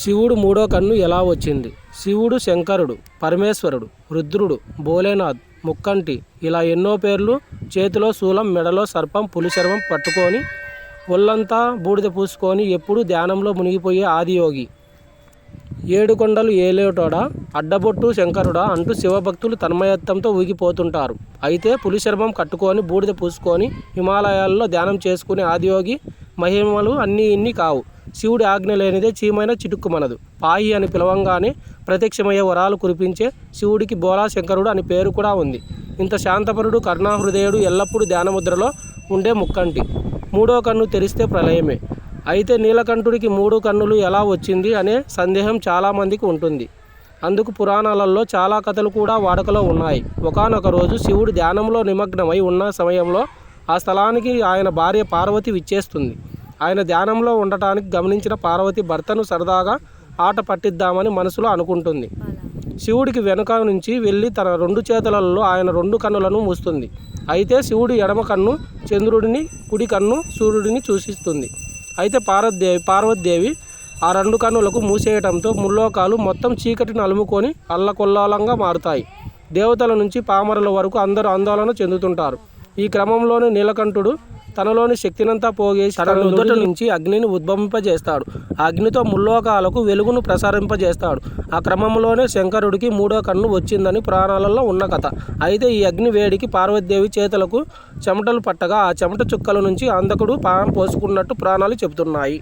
శివుడు మూడో కన్ను ఎలా వచ్చింది? శివుడు శంకరుడు పరమేశ్వరుడు రుద్రుడు భోలేనాథ్ ముక్కంటి ఇలా ఎన్నో పేర్లు చేతిలో శూలం మెడలో సర్పం పులిశర్వం పట్టుకొని ఒళ్ళంతా బూడిద పూసుకొని ఎప్పుడూ ధ్యానంలో మునిగిపోయే ఆదియోగి. ఏడు కొండలు ఏలేటోడా? అడ్డబొట్టు శంకరుడా? అంటూ శివభక్తులు తన్మయత్వంతో ఊగిపోతుంటారు. అయితే పులిశర్మం కట్టుకొని బూడిద పూసుకొని హిమాలయాల్లో ధ్యానం చేసుకునే ఆదియోగి మహిమలు అన్నీ ఇన్ని కావు. శివుడి ఆజ్ఞ లేనిదే చీమైన చిటుక్కుమనదు. పాయి అని పిలవంగానే ప్రత్యక్షమయ్యే వరాలు కురిపించే శివుడికి బోలా శంకరుడు అని పేరు కూడా ఉంది. ఇంత శాంతపరుడు కరుణాహృదయుడు ఎల్లప్పుడూ ధ్యానముద్రలో ఉండే ముక్కంటి. మూడో కన్ను తెరిస్తే ప్రళయమే. అయితే నీలకంఠుడికి మూడు కన్నులు ఎలా వచ్చింది అనే సందేహం చాలామందికి ఉంటుంది. అందుకు పురాణాలలో చాలా కథలు కూడా వాడుకలో ఉన్నాయి. ఒకానొక రోజు శివుడు ధ్యానంలో నిమగ్నమై ఉన్న సమయంలో ఆ స్థలానికి ఆయన భార్య పార్వతి విచ్చేస్తుంది. ఆయన ధ్యానంలో ఉండటానికి గమనించిన పార్వతి భర్తను సరదాగా ఆట పట్టిద్దామని మనసులో అనుకుంటుంది. శివుడికి వెనుక నుంచి వెళ్ళి తన రెండు చేతులలో ఆయన రెండు కన్నులను మూస్తుంది. అయితే శివుడి ఎడమ కన్ను చంద్రుడిని కుడి కన్ను సూర్యుడిని సూచిస్తుంది అయితే పార్వదేవి పార్వతీదేవి ఆ రెండు కన్నులకు మూసేయటంతో ముల్లోకాలు మొత్తం చీకటిని అలుముకొని అల్లకొల్లాలంగా మారుతాయి. దేవతల నుంచి పామరుల వరకు అందరూ ఆందోళన చెందుతుంటారు. ఈ క్రమంలోనే నీలకంఠుడు తనలోని శక్తినంతా పోగేసి తన నుదుటి నుంచి అగ్నిని ఉద్భవింపజేస్తాడు. ఆ అగ్నితో ముల్లోకాలకు వెలుగును ప్రసారింపజేస్తాడు. ఆ క్రమంలోనే శంకరుడికి మూడో కన్ను వచ్చిందని పురాణాలలో ఉన్న కథ. అయితే ఈ అగ్ని వేడికి పార్వతీదేవి చేతులకు చెమటలు పట్టగా ఆ చెమట చుక్కల నుంచి అంధకుడు ప్రాణం పోసుకున్నట్టు పురాణాలు చెబుతున్నాయి.